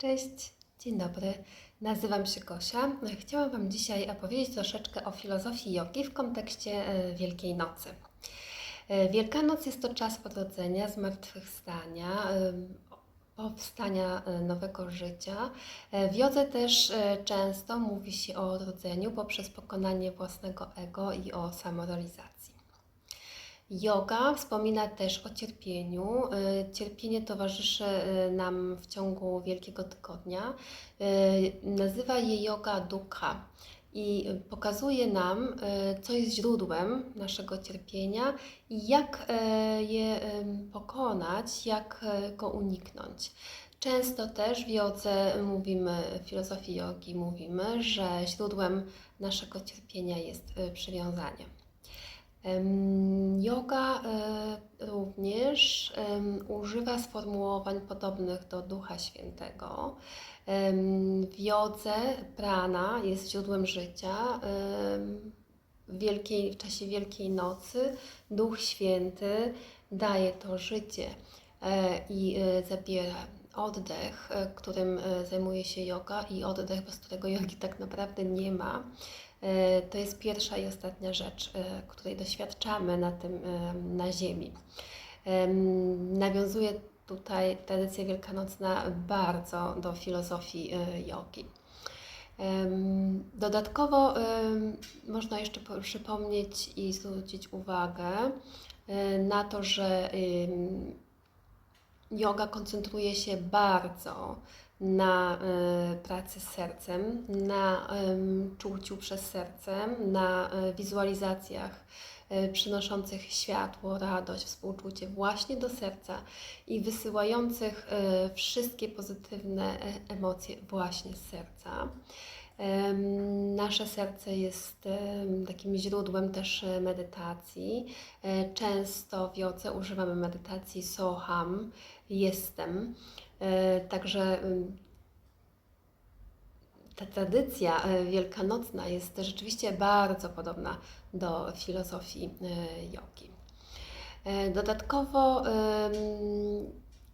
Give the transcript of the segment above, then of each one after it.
Cześć, dzień dobry. Nazywam się Gosia. Chciałam Wam dzisiaj opowiedzieć troszeczkę o filozofii jogi w kontekście e, Wielkiej Nocy. E, Wielkanoc jest to czas odrodzenia, zmartwychwstania, e, powstania nowego życia. W jodze też często mówi się o odrodzeniu poprzez pokonanie własnego ego i o samorealizacji. Yoga wspomina też o cierpieniu. Y, Cierpienie towarzyszy y, nam w ciągu Wielkiego Tygodnia. Y, Nazywa je yoga dukkha i pokazuje nam, co jest źródłem naszego cierpienia i jak je pokonać, jak go uniknąć. Często też w jodze mówimy, w filozofii jogi mówimy, że źródłem naszego cierpienia jest przywiązanie. Yoga e, również używa sformułowań podobnych do Ducha Świętego. W jodze prana jest źródłem życia. W, wielkiej, w czasie Wielkiej Nocy Duch Święty daje to życie e, i e, zabiera oddech, którym zajmuje się yoga i oddech, bez którego jogi tak naprawdę nie ma. E, To jest pierwsza i ostatnia rzecz, e, której doświadczamy na tym, e, na ziemi. Em, Nawiązuje tutaj tradycja wielkanocna bardzo do filozofii jogi. Dodatkowo można jeszcze po- przypomnieć i zwrócić uwagę na to, że Yoga koncentruje się bardzo na e, pracy z sercem, na em, czuciu przez serce, na e, wizualizacjach e, przynoszących światło, radość, współczucie właśnie do serca i wysyłających wszystkie pozytywne emocje właśnie z serca. Nasze serce jest takim źródłem też e, medytacji. E, Często w jodze używamy medytacji soham, jestem. E, Także ta tradycja wielkanocna jest rzeczywiście bardzo podobna do filozofii jogi. Dodatkowo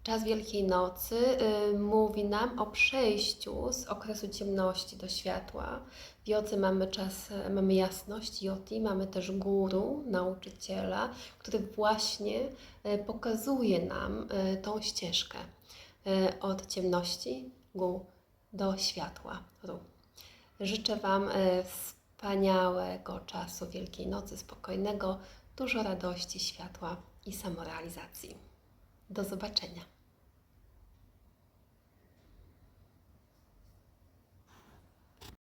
czas Wielkiej Nocy em, mówi nam o przejściu z okresu ciemności do światła. W jodze mamy czas, mamy jasność joti, mamy też guru, nauczyciela, który właśnie e, pokazuje nam e, tą ścieżkę e, od ciemności gu do światła ru. Życzę Wam e, wspaniałego czasu Wielkiej Nocy, spokojnego, dużo radości, światła i samorealizacji. Do zobaczenia.